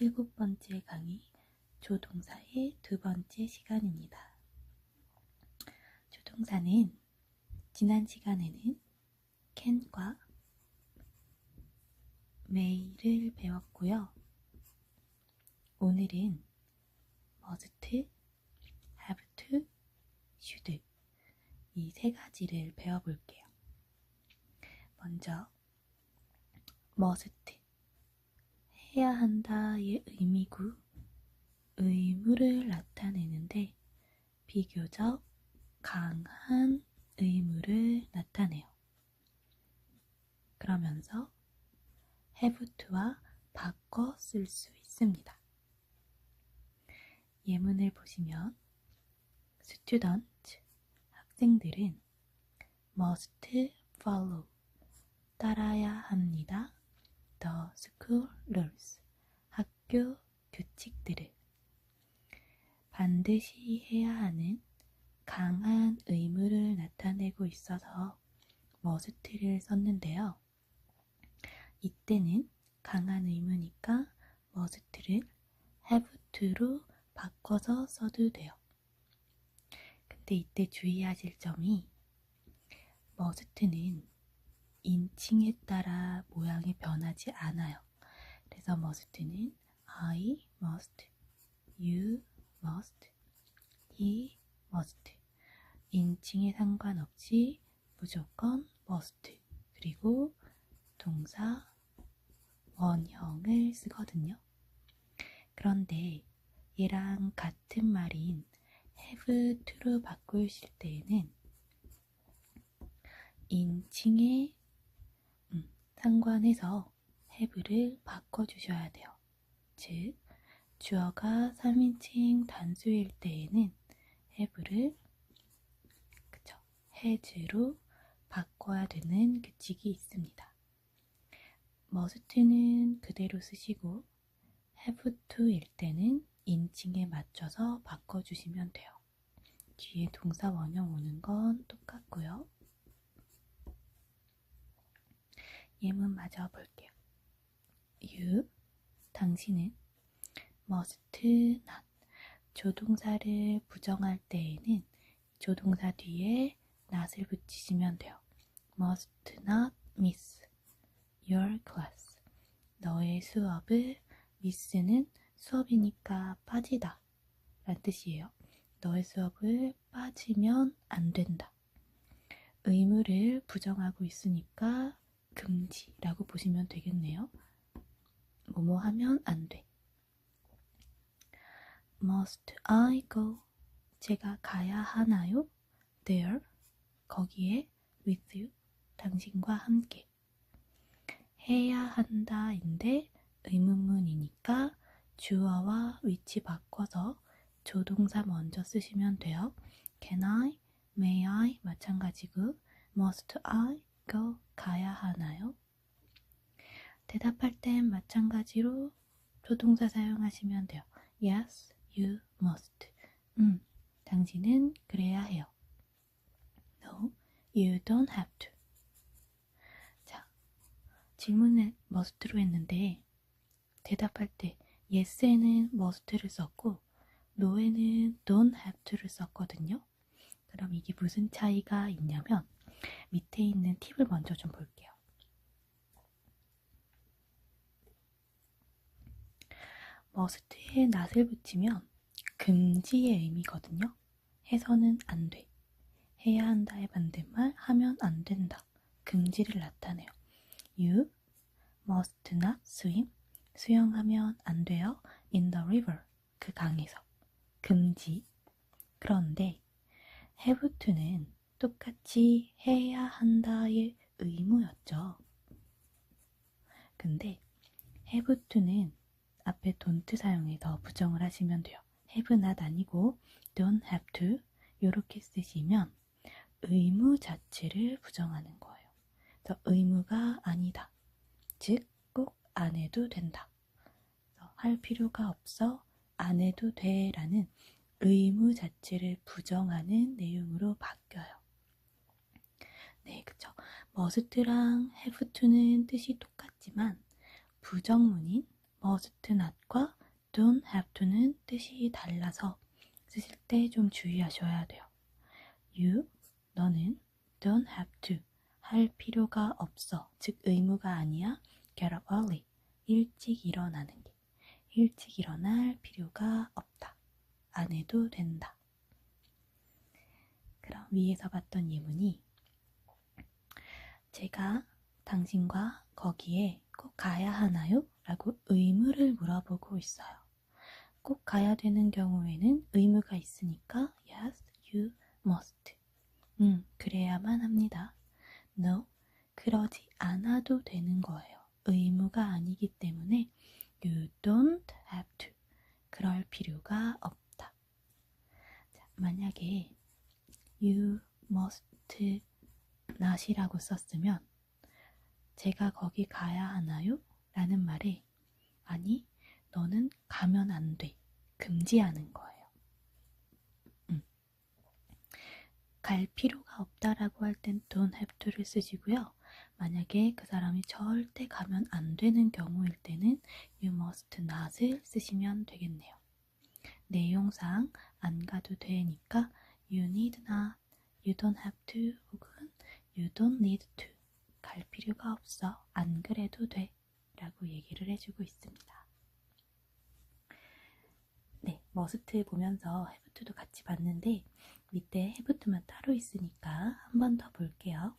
일곱 번째 강의 조동사의 두 번째 시간입니다. 조동사는 지난 시간에는 can과 may를 배웠고요. 오늘은 have to, should 이세 가지를 배워볼게요. 먼저 must 해야 한다의 의미구 의무를 나타내는데 비교적 강한 의무를 나타내요. 그러면서 have to와 바꿔 쓸 수 있습니다. 예문을 보시면 student 학생들은 must follow 따라야 합니다. The school rules 학교 규칙들을 반드시 해야 하는 강한 의무를 나타내고 있어서 must를 썼는데요. 이때는 강한 의무니까 must를 have to로 바꿔서 써도 돼요. 근데 이때 주의하실 점이 must는 인칭에 따라 모양이 변하지 않아요. 그래서 must는 I must, you must, he must 인칭에 상관없이 무조건 must 그리고 동사 원형을 쓰거든요. 그런데 얘랑 같은 말인 have to로 바꾸실 때에는 인칭에 음, 상관해서 have를 바꿔주셔야 돼요. 즉, 주어가 3인칭 단수일 때에는 have를 그쵸, has로 바꿔야 되는 규칙이 있습니다. must는 그대로 쓰시고 have to일 때는 인칭에 맞춰서 바꿔주시면 돼요. 뒤에 동사 원형 오는 건 똑같고요. 예문 마저 볼게요. You, 당신은 must not 조동사를 부정할 때에는 조동사 뒤에 not을 붙이시면 돼요. must not miss your class 너의 수업을 miss는 수업이니까 빠지다 라는 뜻이에요. 너의 수업을 빠지면 안 된다. 의무를 부정하고 있으니까 금지라고 보시면 되겠네요. 뭐뭐 하면 안 돼. Must I go? 제가 가야 하나요? There, 거기에 with you, 당신과 함께. 해야 한다인데 의문문이니까 주어와 위치 바꿔서 조동사 먼저 쓰시면 돼요. Can I, may I 마찬가지고 must I go 가야 하나요? 대답할 땐 마찬가지로 조동사 사용하시면 돼요. Yes, you must. 음, 당신은 그래야 해요. No, you don't have to. 자, 질문을 must로 했는데 대답할 때 yes에는 must를 썼고 no에는 don't have to를 썼거든요. 그럼 이게 무슨 차이가 있냐면 밑에 있는 팁을 먼저 좀 볼게요. 머스트에 낫을 붙이면 금지의 의미거든요. 해서는 안 돼. 해야 한다의 반대말 하면 안 된다. 금지를 나타내요. You must not swim. 수영하면 안 돼요. In the river. 그 강에서. 금지. 그런데 have to는 똑같이 해야 한다의 의무였죠. 근데 have to는 앞에 don't 사용해서 부정을 하시면 돼요. have not 아니고 don't have to 이렇게 쓰시면 의무 자체를 부정하는 거예요. 그래서 의무가 아니다. 즉, 꼭 안 해도 된다. 할 필요가 없어 안 해도 돼 라는 의무 자체를 부정하는 내용으로 바뀌어요. 네, 그쵸. must랑 have to는 뜻이 똑같지만 부정문인 must not과 don't have to는 뜻이 달라서 쓰실 때좀 주의하셔야 돼요. You, 너는 don't have to 할 필요가 없어. 즉 의무가 아니야. get up early. 일찍 일어나는 게. 일찍 일어날 필요가 없다. 안 해도 된다. 그럼 위에서 봤던 예문이 제가 당신과 거기에 꼭 가야 하나요? 라고 의무를 물어보고 있어요. 꼭 가야 되는 경우에는 의무가 있으니까 yes, you must. 음, 그래야만 합니다. No, 그러지 않아도 되는 거예요. 의무가 아니기 때문에 you don't have to. 그럴 필요가 없다. 자, 만약에 you must not이라고 썼으면 제가 거기 가야 하나요? 라는 말에 아니, 너는 가면 안 돼. 금지하는 거예요. 음. 갈 필요가 없다라고 할 땐 don't have to를 쓰시고요. 만약에 그 사람이 절대 가면 안 되는 경우일 때는 you must not을 쓰시면 되겠네요. 내용상 안 가도 되니까 you need not, you don't have to 혹은 you don't need to 갈 필요가 없어. 안 그래도 돼. 라고 얘기를 해주고 있습니다. 네, 머스트 보면서 해부투도 같이 봤는데 밑에 해부투만 따로 있으니까 한 번 더 볼게요.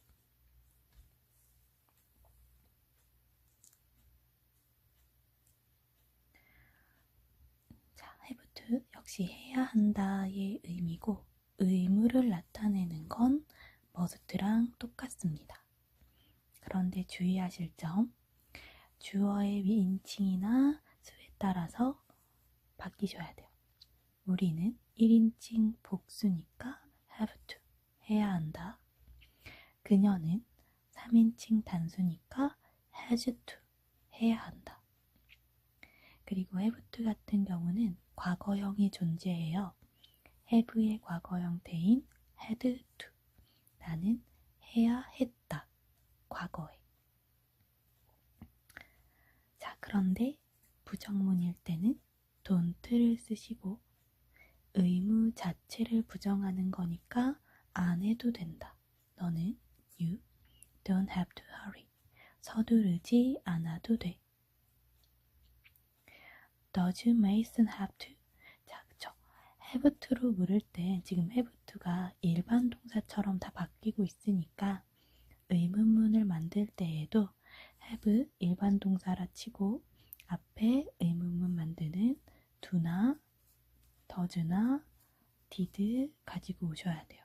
자, 해부투 역시 해야 한다의 의미고 의무를 나타내는 건 머스트랑 똑같습니다. 그런데 주의하실 점 주어의 위인칭이나 수에 따라서 바뀌셔야 돼요. 우리는 1인칭 복수니까 have to 해야 한다. 그녀는 3인칭 단수니까 has to 해야 한다. 그리고 have to 같은 경우는 과거형이 존재해요. have의 과거 형태인 had to 나는 해야 했다. 과거에. 자, 그런데 부정문일 때는 don't를 쓰시고 의무 자체를 부정하는 거니까 안 해도 된다. 너는 you don't have to hurry. 서두르지 않아도 돼. Does Mason have to? Have to로 물을 때 지금 have to가 일반 동사처럼 다 바뀌고 있으니까 의문문을 만들 때에도 have 일반 동사라 치고 앞에 의문문 만드는 do나 does나 did 가지고 오셔야 돼요.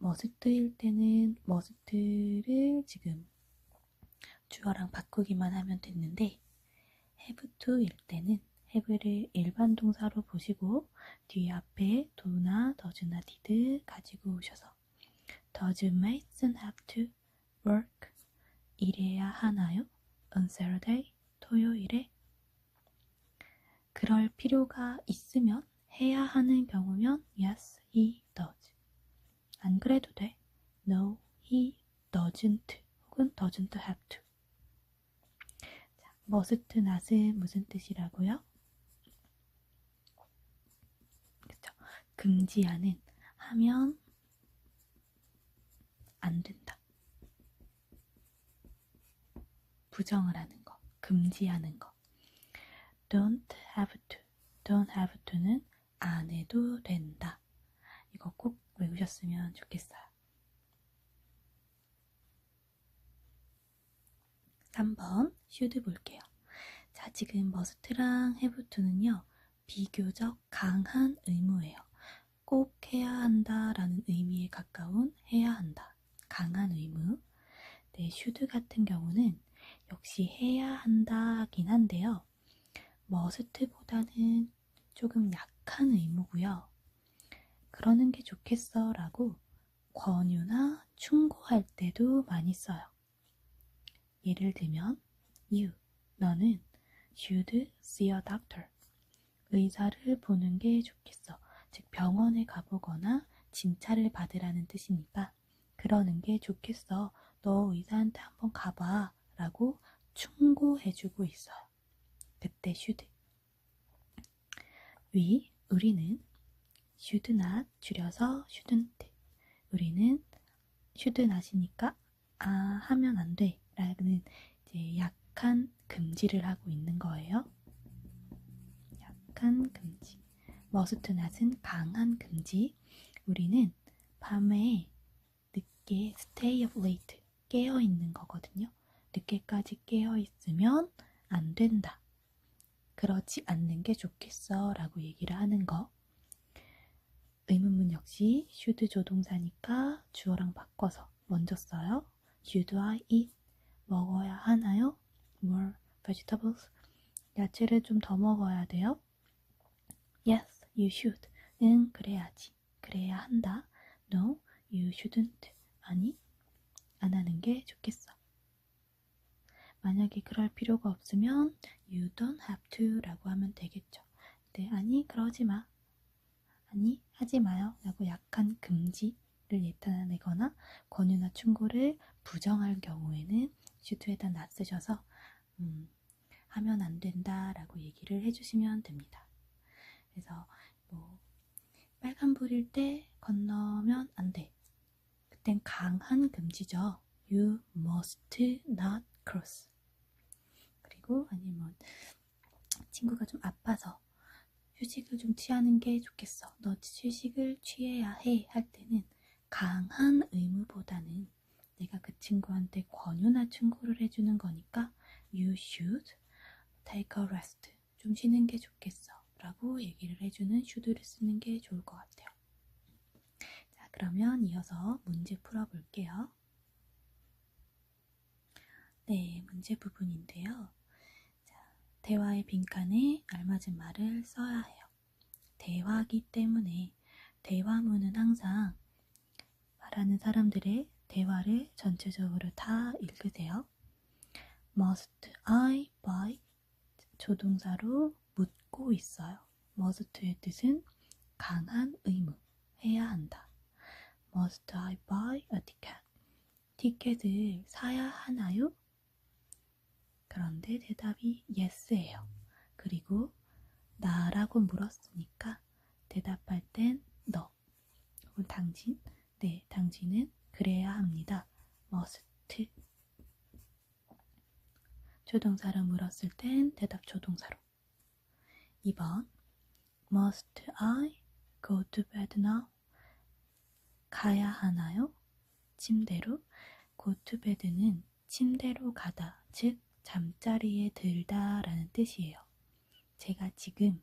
must일 때는 must를 지금 주어랑 바꾸기만 하면 됐는데 have to일 때는 have를 일반 동사로 보시고 뒤에 앞에 do나 does나 did 가지고 오셔서 Does Mason have to work? 일해야 하나요? On Saturday? 토요일에? 그럴 필요가 있으면 해야 하는 경우면 Yes, he does. 안 그래도 돼. No, he doesn't. 혹은 doesn't have to. 자, must not은 무슨 뜻이라고요? 그쵸. 금지하는 하면 안 된다. 부정을 하는 거, 금지하는 거. Don't have to, don't have to는 안 해도 된다. 이거 꼭 외우셨으면 좋겠어요. 3번 should 볼게요. 자, 지금 have to는요, 비교적 강한 의무예요. 꼭 해야 한다 라는 의미에 가까운 해야 한다. 강한 의무. 네, 슈드 같은 경우는 역시 해야 한다긴 한데요. 머스트보다는 조금 약한 의무고요. 그러는 게 좋겠어 라고 권유나 충고할 때도 많이 써요. 예를 들면 you, 너는 should see a doctor. 의사를 보는 게 좋겠어. 즉 병원에 가보거나 진찰을 받으라는 뜻이니까 그러는 게 좋겠어. 너 의사한테 한번 가봐. 라고 충고해주고 있어요. 그때 should. we, 우리는 not 줄여서 shouldn't. 우리는 not이니까 아 하면 안 돼. 라는 이제 약한 금지를 하고 있는 거예요. 약한 금지. Not은 강한 금지. 우리는 밤에 늦게 stay up late 깨어 있는 거거든요. 늦게까지 깨어 있으면 안 된다. 그러지 않는 게 좋겠어 라고 얘기를 하는 거. 의문문 역시 should 조동사니까 주어랑 바꿔서 먼저 써요. Should I eat? 먹어야 하나요? More vegetables? 야채를 좀 더 먹어야 돼요? Yes, you should. 응, 그래야지. 그래야 한다. No, you shouldn't. 아니, 안 하는 게 좋겠어. 만약에 그럴 필요가 없으면 you don't have to 라고 하면 되겠죠. 네, 아니, 그러지 마. 아니, 하지 마요. 라고 약한 금지를 나타내거나 권유나 충고를 부정할 경우에는 should에다 낯쓰셔서 음, 하면 안 된다 라고 얘기를 해주시면 됩니다. 그래서 뭐 빨간불일 때 건너면 안 돼. 그땐 강한 금지죠. You must not cross. 그리고 아니면 친구가 좀 아파서 휴식을 좀 취하는 게 좋겠어. 너 휴식을 취해야 해. 할 때는 강한 의무보다는 내가 그 친구한테 권유나 충고를 해주는 거니까 You should take a rest. 좀 쉬는 게 좋겠어. 라고 얘기를 해주는 should를 쓰는 게 좋을 것 같아요. 자, 그러면 이어서 문제 풀어볼게요. 네, 문제 부분인데요. 자, 대화의 빈칸에 알맞은 말을 써야 해요. 대화기 때문에 대화문은 항상 말하는 사람들의 대화를 전체적으로 다 읽으세요. Must I buy? 조동사로 묻고 있어요. must의 뜻은 강한 의무, 해야 한다. Must I buy a ticket? 티켓을 사야 하나요? 그런데 대답이 yes예요. 그리고 나라고 물었으니까 대답할 땐 너, 혹은 당신, 네, 당신은 그래야 합니다. must. 조동사로 물었을 땐 대답 조동사로. 2번 Must I go to bed now? 가야 하나요? 침대로? go to bed는 침대로 가다, 즉 잠자리에 들다 라는 뜻이에요. 제가 지금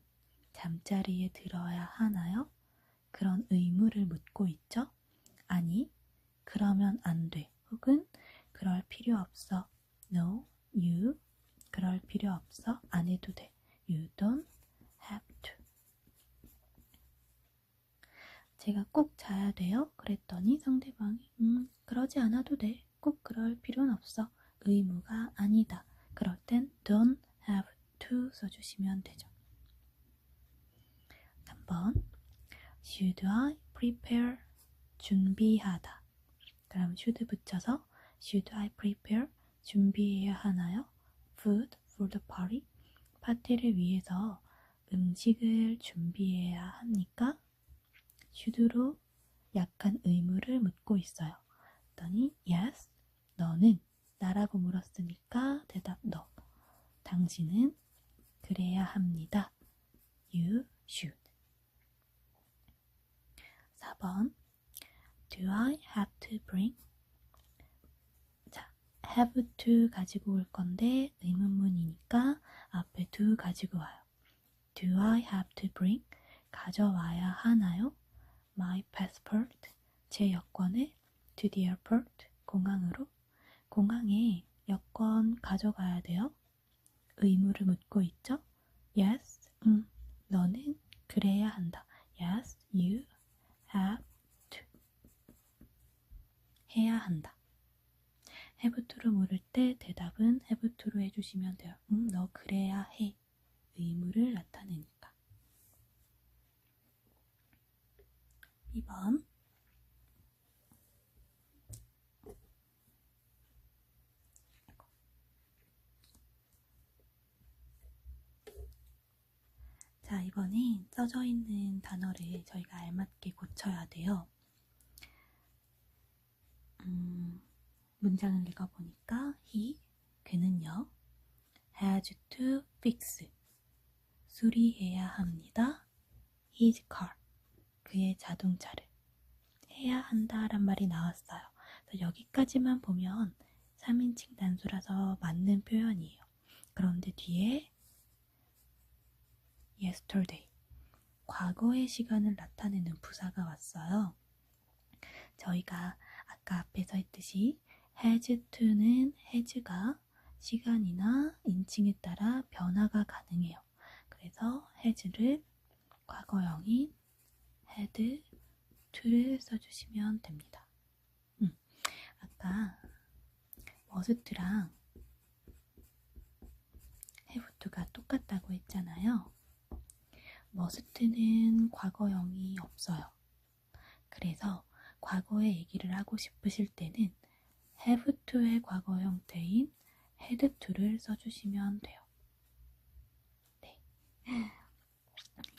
잠자리에 들어야 하나요? 그런 의무를 묻고 있죠? 아니, 그러면 안 돼. 혹은 그럴 필요 없어. No, you. 그럴 필요 없어. 안 해도 돼. You don't have to. 제가 꼭 자야 돼요? 그랬더니 상대방이 음, 그러지 않아도 돼. 꼭 그럴 필요는 없어. 의무가 아니다. 그럴 땐 don't have to 써주시면 되죠. 3번 Should I prepare? 준비하다. 그럼 should 붙여서 should I prepare? 준비해야 하나요? Food for the party? 파티를 위해서 음식을 준비해야 합니까? should로 약한 의무를 묻고 있어요. 그랬더니 yes, 너는 나라고 물었으니까 대답 너. 당신은 그래야 합니다. You should. 4번 Do I have to bring? 자, have to 가지고 올 건데 의문문이니까 앞에 to 가지고 와요. Do I have to bring? 가져와야 하나요? My passport. 제 여권을 to the airport. 공항으로. 공항에 여권 가져가야 돼요? 의무를 묻고 있죠? Yes, 음, 너는 그래야 한다. Yes, you have to. 해야 한다. have to를 물을 때 대답은 have to로 해주시면 돼요. 음, 너 그래야 해. 의무를 나타내니까. 2번 자, 이번엔 써져 있는 단어를 저희가 알맞게 고쳐야 돼요. 음, 문장을 읽어보니까 he, 그는요, has to fix, 수리해야 합니다. his car, 그의 자동차를 해야 한다란 말이 나왔어요. 여기까지만 보면 3인칭 단수라서 맞는 표현이에요. 그런데 뒤에 yesterday, 과거의 시간을 나타내는 부사가 왔어요. 저희가 아까 앞에서 했듯이 has to는 has가 시간이나 인칭에 따라 변화가 가능해요. 그래서 has를 과거형인 had to를 써주시면 됩니다. 음, 아까 must랑 have to가 똑같다고 했잖아요. Must는 과거형이 없어요. 그래서 과거의 얘기를 하고 싶으실 때는 have to의 과거 형태인 had to를 써주시면 돼요. 네.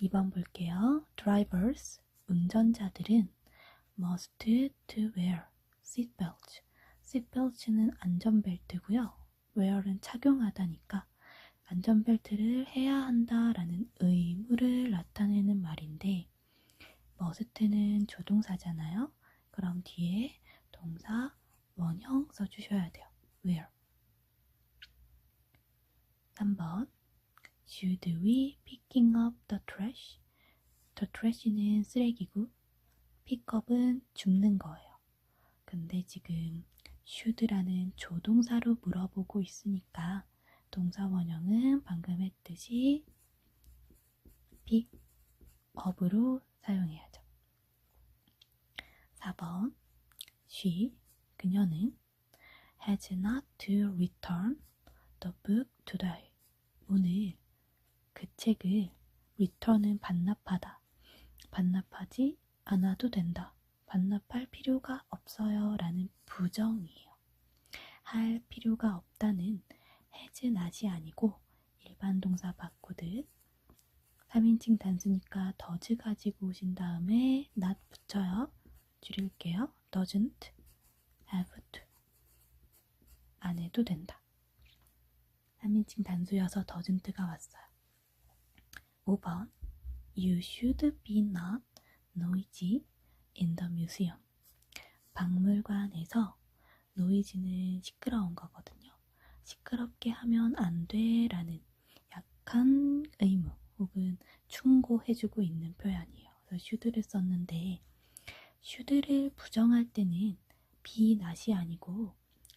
2번 볼게요. drivers, 운전자들은 must to wear seatbelt. seatbelt는 안전벨트고요. wear은 착용하다니까 안전벨트를 해야 한다라는 의무를 나타내는 말인데 must는 조동사잖아요. 그럼 뒤에 동사 원형 써주셔야 돼요. wear 3번 Should we picking up the trash? The trash는 쓰레기고 pickup은 줍는 거예요. 근데 지금 should라는 조동사로 물어보고 있으니까 동사 원형은 방금 했듯이 pick up으로 사용해야죠. 4번 She, 그녀는 has not to return the book today. 오늘 그 책을 return은 반납하다. 반납하지 않아도 된다. 반납할 필요가 없어요. 라는 부정이에요. 할 필요가 없다는 has not이 아니고 일반 동사 바꾸듯 3인칭 단수니까 does 가지고 오신 다음에 not 붙여요. 줄일게요. doesn't have to 안 해도 된다. 3인칭 단수여서 doesn't가 왔어요. 5번 You should be not noisy in the museum. 박물관에서 noisy는 시끄러운 거거든요. 시끄럽게 하면 안 돼 라는 약한 의무 혹은 충고해주고 있는 표현이에요. 그래서 should를 썼는데 should를 부정할 때는 be not이 아니고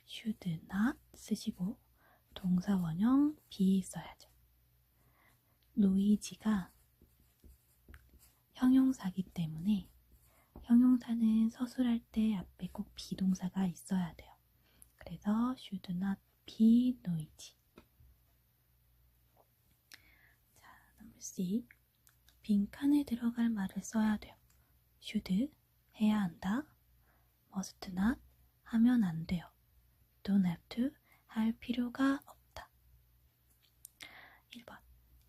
should not 쓰시고 동사 원형 be 써야죠. 노이지가 형용사기 때문에 형용사는 서술할 때 앞에 꼭 비동사가 있어야 돼요. 그래서 should not be noisy. 자, number C. 빈칸에 들어갈 말을 써야 돼요. should 해야 한다. must not 하면 안 돼요. don't have to 할 필요가 없다. 1번.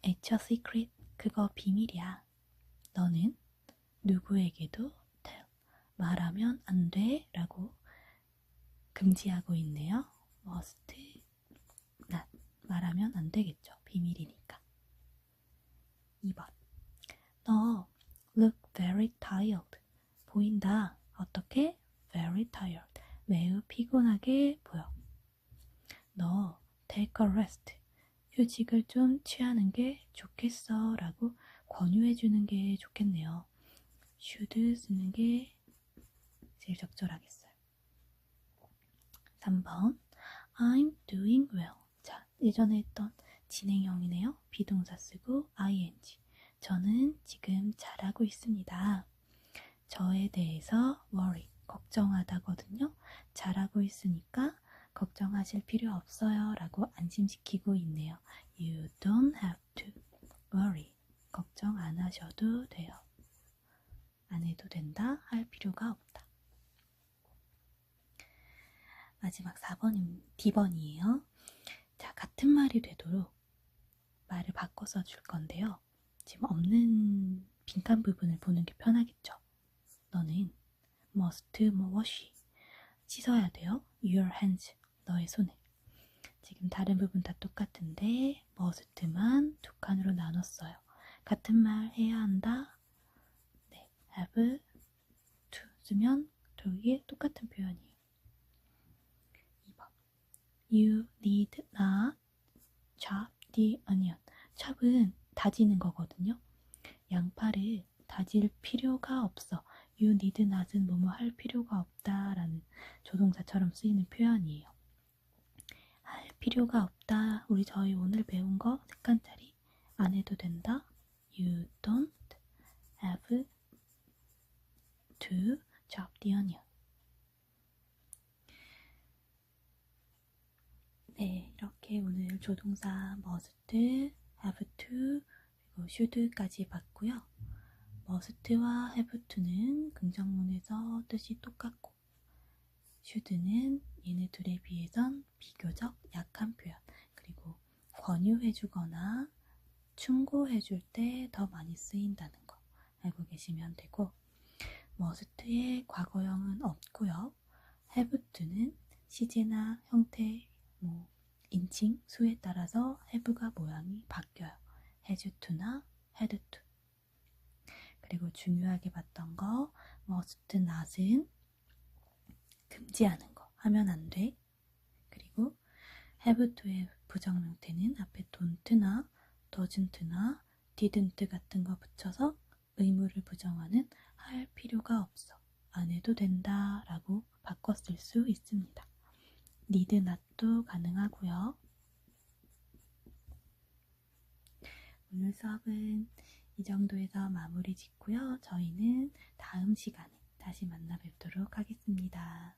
It's a secret. 그거 비밀이야. 너는 누구에게도 tell. 말하면 안 돼. 라고 금지하고 있네요. Must not. 말하면 안 되겠죠. 비밀이니까. 2번. 너 look very tired. 보인다. 어떻게? very tired. 매우 피곤하게 보여. 너 take a rest. 휴식을 좀 취하는 게 좋겠어 라고 권유해 주는 게 좋겠네요. should 쓰는 게 제일 적절하겠어요. 3번 I'm doing well. 자, 예전에 했던 진행형이네요. 비동사 쓰고 ing. 저는 지금 잘하고 있습니다. 저에 대해서 worry, 걱정하다거든요. 잘하고 있으니까 걱정하실 필요 없어요. 라고 안심시키고 있네요. You don't have to worry. 걱정 안 하셔도 돼요. 안 해도 된다. 할 필요가 없다. 마지막 4번, D번이에요. 자, 같은 말이 되도록 말을 바꿔서 줄 건데요. 지금 없는 빈칸 부분을 보는 게 편하겠죠. 너는 must 뭐 wash 씻어야 돼요. Your hands 너의 손을. 지금 다른 부분 다 똑같은데 must만 두 칸으로 나눴어요. 같은 말 해야 한다. 네, have to 쓰면 되게 똑같은 표현이에요. 2번 You need not chop the onion. chop은 다지는 거거든요. 양파를 다질 필요가 없어. You need not은 뭐뭐 할 필요가 없다라는 조동사처럼 쓰이는 표현이에요. 할 필요가 없다. 우리 저희 오늘 배운 거 색깔짜리 안 해도 된다. You don't have to chop the onion. 네, 이렇게 오늘 조동사 must, have to, 그리고 should까지 봤고요. must와 have to는 긍정문에서 뜻이 똑같고 should는 얘네 둘에 비해선 비교적 약한 표현 그리고 권유해주거나 충고해줄 때 더 많이 쓰인다는 거 알고 계시면 되고 must의 과거형은 없고요. have to는 시제나 형태, 뭐 인칭, 수에 따라서 have가 모양이 바뀌어요. had to. 그리고 중요하게 봤던 거 must not은 금지하는 거 하면 안 돼. 그리고 to의 부정 명태는 앞에 don't나 doesn't나 didn't 같은 거 붙여서 의무를 부정하는 할 필요가 없어. 안 해도 된다 라고 쓸수 있습니다. Need not도 가능하고요. 오늘 수업은 이 정도에서 마무리 짓고요. 저희는 다음 시간에 다시 만나 뵙도록 하겠습니다.